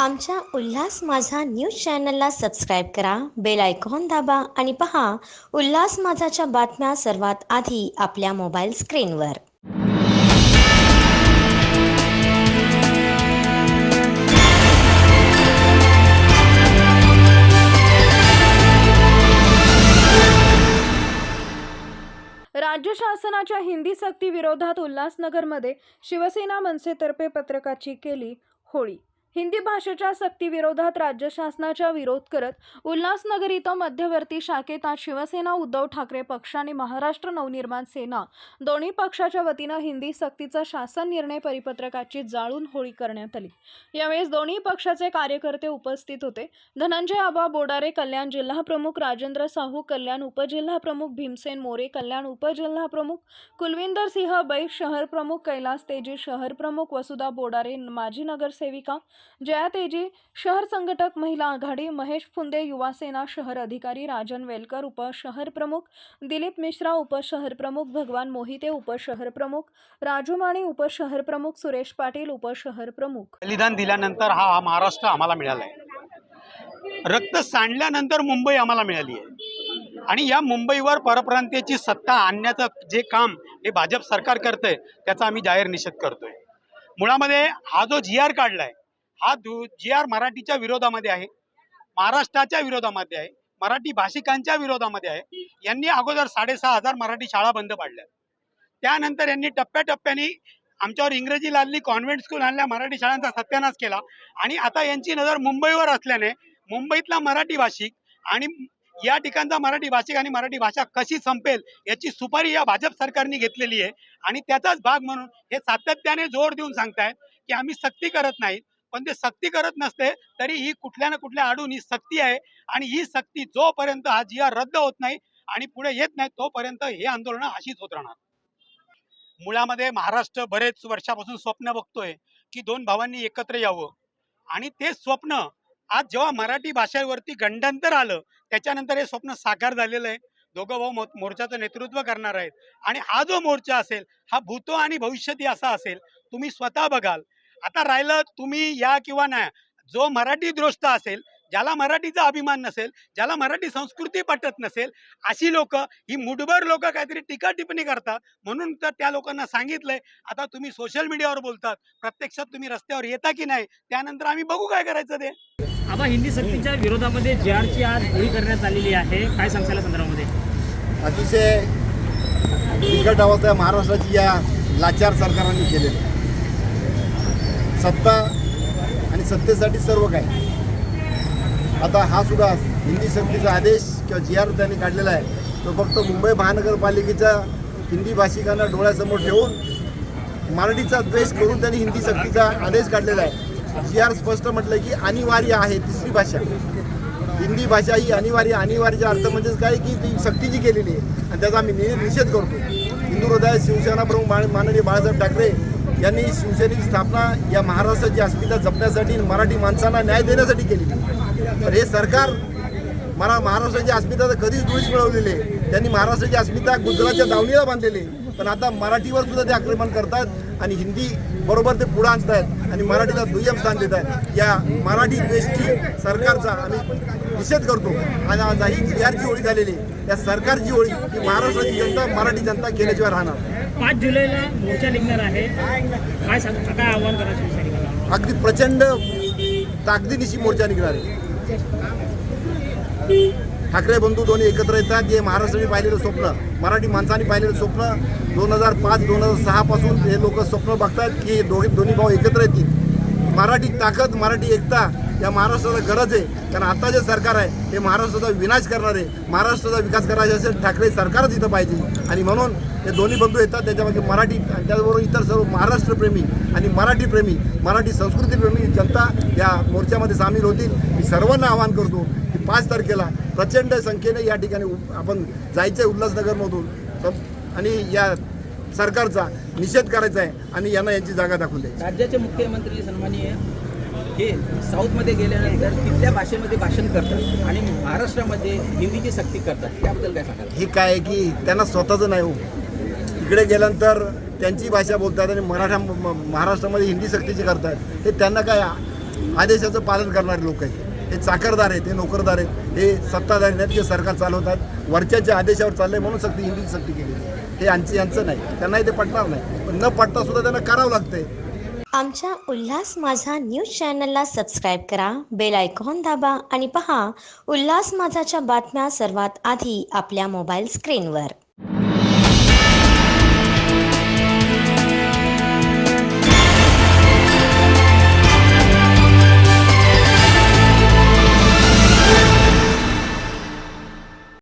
आमच्या उल्हास माझा न्यूज चॅनलला सबस्क्राईब करा बेल आयकॉन दाबा आणि पहा उल्हास माझाच्या बातम्या सर्वात आधी आपल्या मोबाईल स्क्रीनवर. राज्य शासनाच्या हिंदी सक्ती विरोधात उल्हासनगरमध्ये शिवसेना मनसेतर्फे पत्रकाची केली होळी. हिंदी भाषेच्या सक्तीविरोधात राज्य शासनाच्या विरोध करत उल्हासनगर इथं मध्यवर्ती शाखेत आज शिवसेना उद्धव ठाकरे पक्ष आणि महाराष्ट्र नवनिर्माण सेना दोन्ही पक्षाच्या वतीनं हिंदी सक्तीचा शासन निर्णय परिपत्रकाची जाळून होळी करण्यात आली. यावेळेस दोन्ही पक्षाचे कार्यकर्ते उपस्थित होते. धनंजय आबा बोडारे कल्याण जिल्हा प्रमुख राजेंद्र साहू कल्याण उपजिल्हा प्रमुख भीमसेन मोरे कल्याण उपजिल्हा प्रमुख कुलविंदर सिंह बैस शहर प्रमुख कैलास तेजी शहर प्रमुख वसुधा बोडारे माजी नगरसेविका जया तेजी शहर संघटक महिला आघाडी महेश फुंदे युवा सेना शहर अधिकारी राजन वेलकर उपशहर प्रमुख दिलीप मिश्रा उपशहर प्रमुख भगवान मोहिते उपशहर प्रमुख राजू माने उपशहर प्रमुख सुरेश पाटील उपशहर प्रमुख. बलिदान दिल्यानंतर हा हा महाराष्ट्र आम्हाला मिळाला आहे. रक्त सांडल्यानंतर मुंबई आम्हाला मिळाली आहे. आणि या मुंबईवर परप्रांतीयची सत्ता आणण्याचं जे काम हे भाजप सरकार करतंय त्याचा आम्ही जाहीर निषेध करतोय. मुळामध्ये हा जो जी आर काढलाय हा जी आर मराठीच्या विरोधामध्ये आहे. महाराष्ट्राच्या विरोधामध्ये आहे. मराठी भाषिकांच्या विरोधामध्ये आहे. यांनी अगोदर साडेसहा हजार मराठी शाळा बंद पाडल्या. त्यानंतर यांनी टप्प्याटप्प्याने आमच्यावर इंग्रजी लादली कॉन्व्हेंट स्कूल आणल्या मराठी शाळांचा सत्यानाश केला. आणि आता यांची नजर मुंबईवर असल्याने मुंबईतला मराठी भाषिक आणि या ठिकाणचा मराठी भाषिक आणि मराठी भाषा कशी संपेल याची सुपारी या भाजप सरकारने घेतलेली आहे. आणि त्याचाच भाग म्हणून हे सातत्याने जोर देऊन सांगतायत की आम्ही सक्ती करत नाहीत. पण ते सक्ती करत नसते तरी ही कुठल्या ना कुठल्या आडून ही सक्ती आहे. आणि ही सक्ती जोपर्यंत हा जिया रद्द होत नाही आणि पुढे येत नाही तोपर्यंत हे आंदोलन अशीच होत राहणार. मुळामध्ये महाराष्ट्र बरेच वर्षापासून स्वप्न बघतोय की दोन भावांनी एकत्र यावं. आणि ते स्वप्न आज जेव्हा मराठी भाषेवरती गंडांतर आलं त्याच्यानंतर हे स्वप्न साकार झालेलं आहे. दोघं भाऊ मो- मोर्चाचं नेतृत्व करणार आहेत. आणि हा जो मोर्चा असेल हा भूतो आणि भविष्यती असा असेल तुम्ही स्वतः बघाल. आता राहिलं तुम्ही या किंवा नाही. जो मराठी द्रोष्ट असेल ज्याला मराठीचा अभिमान नसेल ज्याला मराठी संस्कृती पटत नसेल अशी लोक ही मुठभर लोक काहीतरी टीका टिप्पणी करतात. म्हणून तर त्या लोकांना सांगितलंय आता तुम्ही सोशल मीडियावर बोलतात. प्रत्यक्षात तुम्ही रस्त्यावर येता की नाही? त्यानंतर आम्ही बघू काय करायचं ते. आता हिंदी सक्तीच्या विरोधामध्ये जे आरची आज होळी करण्यात आलेली आहे काय सांगता या संदर्भामध्ये? अतिशय बिकट अवस्था महाराष्ट्राची या लाचार सरकारांनी केलेली सत्ता आणि सत्तेसाठी सर्व काय. आता हा सुद्धा हिंदी सक्तीचा आदेश किंवा जी आर त्यांनी काढलेला आहे. तो फक्त मुंबई महानगरपालिकेच्या हिंदी भाषिकांना डोळ्यासमोर ठेवून मराठीचा द्वेष करून त्यांनी हिंदी सक्तीचा आदेश काढलेला आहे. जी आर स्पष्ट म्हटलं की अनिवार्य आहे तिसरी भाषा. हिंदी भाषा ही अनिवार्य अनिवार्यचा अर्थ म्हणजेच काय की ती सक्तीची केलेली आहे. आणि त्याचा आम्ही निषेध करतो हिंदू हृदय शिवसेना प्रमुख माननीय बाळासाहेब ठाकरे यांनी शिवसेनेची स्थापना या महाराष्ट्राची अस्मिता जपण्यासाठी मराठी माणसांना न्याय देण्यासाठी केली. तर हे सरकार मला महाराष्ट्राची अस्मिता तर कधीच धुळीस मिळवलेली आहे. त्यांनी महाराष्ट्राची अस्मिता गुजरातच्या दावणीला बांधलेली पण आता मराठीवर सुद्धा ते आक्रमण करतात आणि हिंदी बरोबर ते पुढे आणतायत आणि मराठीला दुय्यम स्थान देत आहेत या मराठी द्वेष्टी सरकारचा आम्ही निषेध करतो. आणि आज ही बिहारची होळी झालेली. त्या सरकारची होळी ही महाराष्ट्राची जनता मराठी जनता केल्याशिवाय राहणार पाच जुलैला मोर्चा निघणार आहे. काय सांग काय आव्हान करा शिवसैनिकांना अगदी प्रचंड ताकदीनिशी मोर्चा निघणार आहे. ठाकरे बंधू दोन्ही एकत्र येतात. हे महाराष्ट्राने पाहिलेलं स्वप्न मराठी माणसाने पाहिलेलं स्वप्न दोन हजार पाच दोन हजार सहापासून हे लोक स्वप्न बघतात की दोघे दोन्ही भाऊ एकत्र येतील. मराठी ताकद मराठी एकता या महाराष्ट्राला गरज आहे. कारण आता जे सरकार आहे हे महाराष्ट्राचा विनाश करणार आहे. महाराष्ट्राचा विकास करायचा असेल ठाकरे सरकारच इथं पाहिजे. आणि म्हणून हे दोन्ही बंधू येतात त्याच्यामध्ये मराठी आणि त्याचबरोबर इतर सर्व महाराष्ट्रप्रेमी आणि मराठीप्रेमी मराठी संस्कृतीप्रेमी जनता या मोर्चामध्ये सामील होतील. मी सर्वांना आवाहन करतो की पाच तारखेला प्रचंड संख्येने या ठिकाणी आपण जायचं आहे उल्हासनगरमधून आणि या सरकारचा निषेध करायचा आहे आणि यांना यांची जागा दाखवून द्यायची. राज्याचे मुख्यमंत्री सन्माननीय हे साऊथमध्ये गेल्यानंतर तिथल्या भाषेमध्ये भाषण करतात आणि महाराष्ट्रामध्ये हिंदीची सक्ती करतात. त्याबद्दल काय सांगाल? हे काय आहे की त्यांना स्वतःचं नाही हो. इकडे गेल्यानंतर त्यांची भाषा बोलतात आणि मराठा महाराष्ट्रामध्ये हिंदी सक्तीची करतात. हे त्यांना काय आदेशाचं पालन करणारे लोक आहेत. हे चाकरदार आहेत हे नोकरदार आहेत हे सत्ताधारी नाहीत जे सरकार चालवतात. वरच्याच्या आदेशावर चाललंय म्हणून सक्ती हिंदीची सक्ती केली हे यांचं यांचं नाही. त्यांनाही ते पटणार नाही. पण न पटता सुद्धा त्यांना करावं लागतंय. आमच्या उल्हास माझा न्यूज चॅनलला सबस्क्राईब करा बेल आयकॉन दाबा आणि पहा उल्हास माझाच्या बातम्या सर्वात आधी आपल्या मोबाईल स्क्रीनवर.